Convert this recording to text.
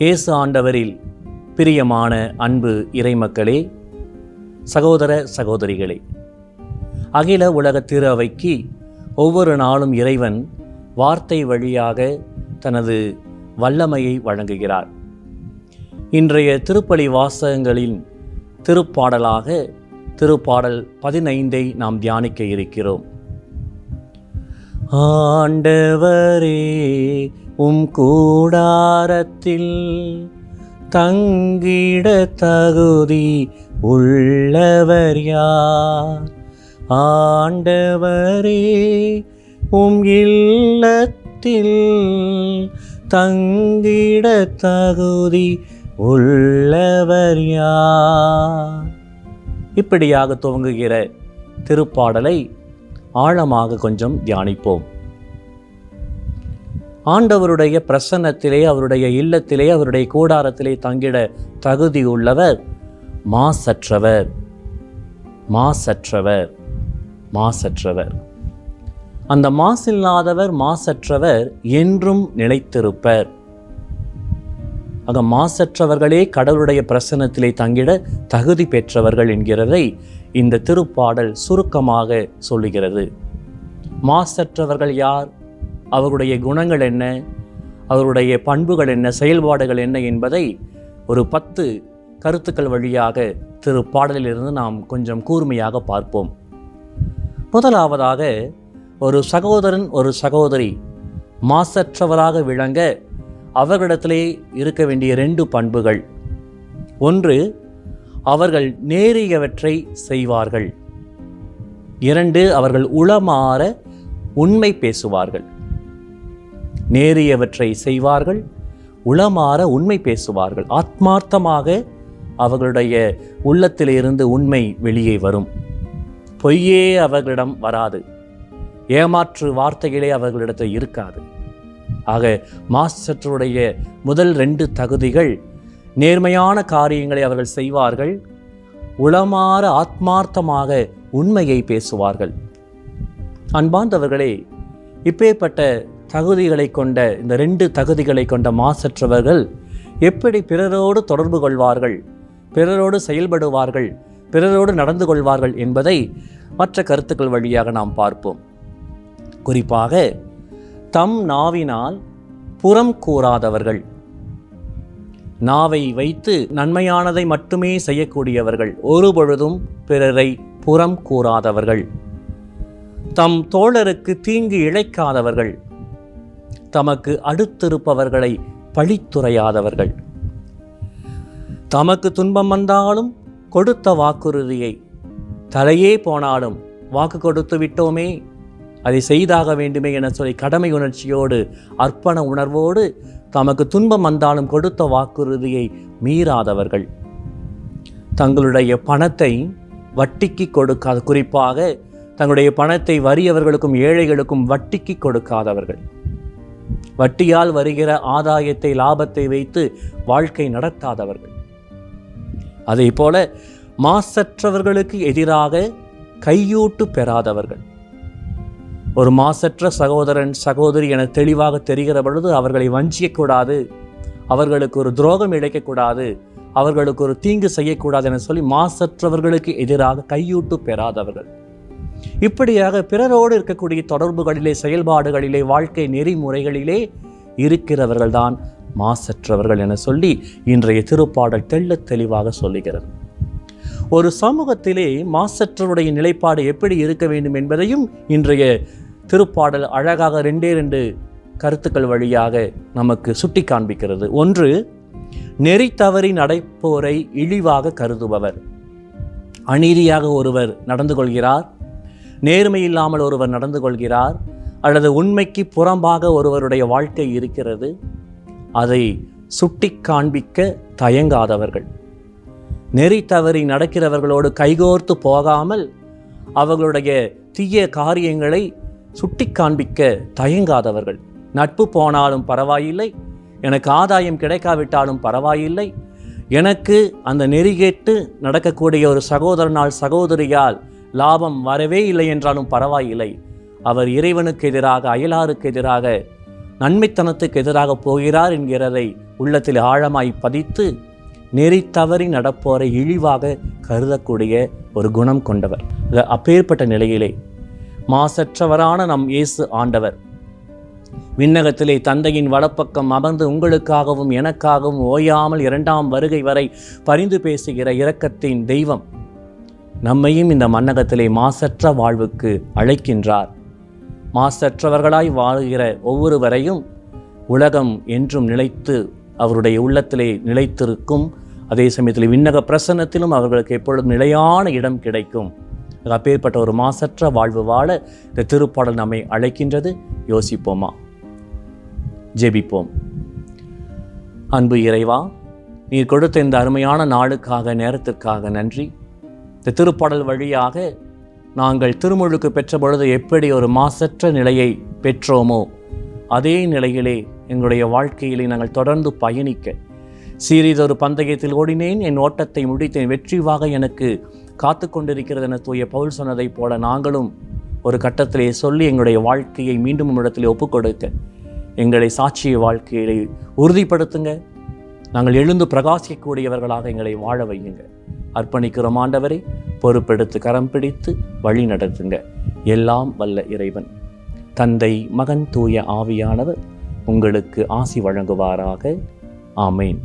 இயேசு ஆண்டவரில் பிரியமான அன்பு இறைமக்களே சகோதர சகோதரிகளே அகில உலக திரு அவைக்கு ஒவ்வொரு நாளும் இறைவன் வார்த்தை வழியாக தனது வல்லமையை வழங்குகிறார். இன்றைய திருப்பலி வாசகங்களின் திருப்பாடலாக திருப்பாடல் பதினைந்தை நாம் தியானிக்க இருக்கிறோம். ஆண்டவரே உம் கூடாரத்தில் தங்கிட தகுதி உள்ளவர் யார்? ஆண்டவரே உம் இல்லத்தில் தங்கிட தகுதி உள்ளவர் யார்? இப்படியாக துவங்குகிற திருப்பாடலை ஆழமாக கொஞ்சம் தியானிப்போம். ஆண்டவருடைய பிரசன்னத்திலே அவருடைய இல்லத்திலே அவருடைய கூடாரத்திலே தங்கிட தகுதியுள்ளவர் மாசற்றவர். மாசற்றவர். மாசற்றவர். அந்த மாசில்லாதவர் மாசற்றவர் என்றும் நிலைத்திருப்பர். ஆக மாசற்றவர்களே கடவுளுடைய பிரசன்னத்திலே தங்கிட தகுதி பெற்றவர்கள் என்கிறதை இந்த திருப்பாடல் சுருக்கமாக சொல்லுகிறது. மாசற்றவர்கள் யார்? அவருடைய குணங்கள் என்ன? அவருடைய பண்புகள் என்ன? செயல்பாடுகள் என்ன? என்பதை ஒரு பத்து கருத்துக்கள் வழியாக திரு பாடலிலிருந்து நாம் கொஞ்சம் கூர்மையாக பார்ப்போம். முதலாவதாக ஒரு சகோதரன் ஒரு சகோதரி மாசற்றவராக விளங்க அவர்களிடத்திலே இருக்க வேண்டிய ரெண்டு பண்புகள். ஒன்று அவர்கள் நேரியவற்றை செய்வார்கள். இரண்டு அவர்கள் உளமாற உண்மை பேசுவார்கள். நேரியவற்றை செய்வார்கள் உளமாற உண்மை பேசுவார்கள். ஆத்மார்த்தமாக அவர்களுடைய உள்ளத்திலிருந்து உண்மை வெளியே வரும். பொய்யே அவர்களிடம் வராது. ஏமாற்று வார்த்தைகளே அவர்களிடத்தில் இருக்காது. ஆக மாஸ்டருடைய முதல் ரெண்டு தகுதிகள் நேர்மையான காரியங்களை அவர்கள் செய்வார்கள் உளமாற ஆத்மார்த்தமாக உண்மையை பேசுவார்கள். அன்பார்ந்தவர்களே இப்பேற்பட்ட தகுதிகளை கொண்ட இந்த ரெண்டு தகுதிகளை கொண்ட மாசற்றவர்கள் எப்படி பிறரோடு தொடர்பு கொள்வார்கள் பிறரோடு செயல்படுவார்கள் பிறரோடு நடந்து கொள்வார்கள் என்பதை மற்ற கருத்துக்கள் வழியாக நாம் பார்ப்போம். குறிப்பாக தம் நாவினால் புறம் கூறாதவர்கள் நாவை வைத்து நன்மையானதை மட்டுமே செய்யக்கூடியவர்கள் ஒருபொழுதும் பிறரை புறம் கூறாதவர்கள் தம் தோழருக்கு தீங்கு இழைக்காதவர்கள் தமக்கு அடுத்திருப்பவர்களை பழித்துரையாதவர்கள் தமக்கு துன்பம் வந்தாலும் கொடுத்த வாக்குறுதியை தலையே போனாலும் வாக்கு கொடுத்து விட்டோமே. அதை செய்தாக வேண்டுமே என சொல்லி கடமை உணர்ச்சியோடு அர்ப்பண உணர்வோடு தமக்கு துன்பம் வந்தாலும் கொடுத்த வாக்குறுதியை மீறாதவர்கள். தங்களுடைய பணத்தை வட்டிக்கு கொடுக்காத குறிப்பாக தங்களுடைய பணத்தை வறியவர்களுக்கும் ஏழைகளுக்கும் வட்டிக்கு கொடுக்காதவர்கள். வட்டியால் வருகிற ஆதாயத்தை லாபத்தை வைத்து வாழ்க்கை நடத்தாதவர்கள். அதே போல மாசற்றவர்களுக்கு எதிராக கையூட்டு பெறாதவர்கள். ஒரு மாசற்ற சகோதரன் சகோதரி என தெளிவாக தெரிகிற பொழுது அவர்களை வஞ்சிக்கக்கூடாது. அவர்களுக்கு ஒரு துரோகம் இழைக்கக்கூடாது. அவர்களுக்கு ஒரு தீங்கு செய்யக்கூடாது என சொல்லி மாசற்றவர்களுக்கு எதிராக கையூட்டு பெறாதவர்கள். இப்படியாக பிறரோடு இருக்கக்கூடிய தொடர்புகளிலே செயல்பாடுகளிலே வாழ்க்கை நெறிமுறைகளிலே இருக்கிறவர்கள்தான் மாசற்றவர்கள் என சொல்லி இன்றைய திருப்பாடல் தெள்ள தெளிவாக சொல்லுகிறது. ஒரு சமூகத்திலே மாசற்றவருடைய நிலைப்பாடு எப்படி இருக்க வேண்டும் என்பதையும் இன்றைய திருப்பாடல் அழகாக ரெண்டே ரெண்டு கருத்துக்கள் வழியாக நமக்கு சுட்டி காண்பிக்கிறது. ஒன்று நெறி தவறி நடப்போரை இழிவாக கருதுபவர். அநீதியாக ஒருவர் நடந்து கொள்கிறார். நேர்மை இல்லாமல் ஒருவர் நடந்து கொள்கிறார் அல்லது உண்மைக்கு புறம்பாக ஒருவருடைய வாழ்க்கை இருக்கிறது அதை சுட்டி காண்பிக்க தயங்காதவர்கள். நெறி தவறி நடக்கிறவர்களோடு கைகோர்த்து போகாமல் அவர்களுடைய தீய காரியங்களை சுட்டி காண்பிக்க தயங்காதவர்கள். நட்பு போனாலும் பரவாயில்லை எனக்கு ஆதாயம் கிடைக்காவிட்டாலும் பரவாயில்லை. எனக்கு அந்த நெறிகேட்டு நடக்கக்கூடிய ஒரு சகோதரனால் சகோதரியால் லாபம் வரவே இல்லை என்றாலும் பரவாயில்லை. அவர் இறைவனுக்கு எதிராக அயலாருக்கு எதிராக நன்மைத்தனத்துக்கு எதிராக போகிறார் என்கிறதை உள்ளத்தில் ஆழமாய் பதித்து நெறி தவறி நடப்போரை இழிவாக கருதக்கூடிய ஒரு குணம் கொண்டவர். அப்பேற்பட்ட நிலையிலே மாசற்றவரான நம் இயேசு ஆண்டவர். விண்ணகத்திலே தந்தையின் வடப்பக்கம் அமர்ந்து உங்களுக்காகவும் எனக்காகவும் ஓயாமல் இரண்டாம் வருகை வரை பரிந்து பேசுகிற இரக்கத்தின் தெய்வம். நம்மையும் இந்த மன்னகத்திலே மாசற்ற வாழ்வுக்கு அழைக்கின்றார். மாசற்றவர்களாய் வாழ்கிற ஒவ்வொருவரையும் உலகம் என்றும் நிலைத்து அவருடைய உள்ளத்திலே நிலைத்திருக்கும். அதே சமயத்தில் விண்ணக பிரசன்னத்திலும் அவர்களுக்கு எப்பொழுதும் நிலையான இடம் கிடைக்கும். அப்பேற்பட்ட ஒரு மாசற்ற வாழ்வு வாழ இந்த திருப்பாடல் நம்மை அழைக்கின்றது. யோசிப்போமா? ஜெபிப்போம். அன்பு இறைவா நீர் கொடுத்த இந்த அருமையான நாளுக்காக நேரத்திற்காக நன்றி. இந்த திருப்பாடல் வழியாக நாங்கள் திருமுழுக்கு பெற்ற பொழுது எப்படி ஒரு மாசற்ற நிலையை பெற்றோமோ அதே நிலையிலே எங்களுடைய வாழ்க்கையிலே நாங்கள் தொடர்ந்து பயணிக்க. சீரிதொரு பந்தயத்தில் ஓடினேன் என் ஓட்டத்தை முடித்தேன். வெற்றிவாக எனக்கு காத்து கொண்டிருக்கிறது என தூய பவுல் சொன்னதைப் போல நாங்களும் ஒரு கட்டத்திலே சொல்லி எங்களுடைய வாழ்க்கையை மீண்டும் இடத்திலே ஒப்புக்கொடுக்க எங்களை சாட்சிய வாழ்க்கையை உறுதிப்படுத்துங்க. நாங்கள் எழுந்து பிரகாசிக்கக்கூடியவர்களாக எங்களை வாழ வையுங்கள் அர்ப்பணிக்கிறோம் ஆண்டவரை. பொறுப்பெடுத்து கரம் பிடித்து வழி நடத்துங்க. எல்லாம் வல்ல இறைவன். தந்தை மகன் தூய ஆவியானவர் உங்களுக்கு ஆசி வழங்குவாராக. ஆமேன்.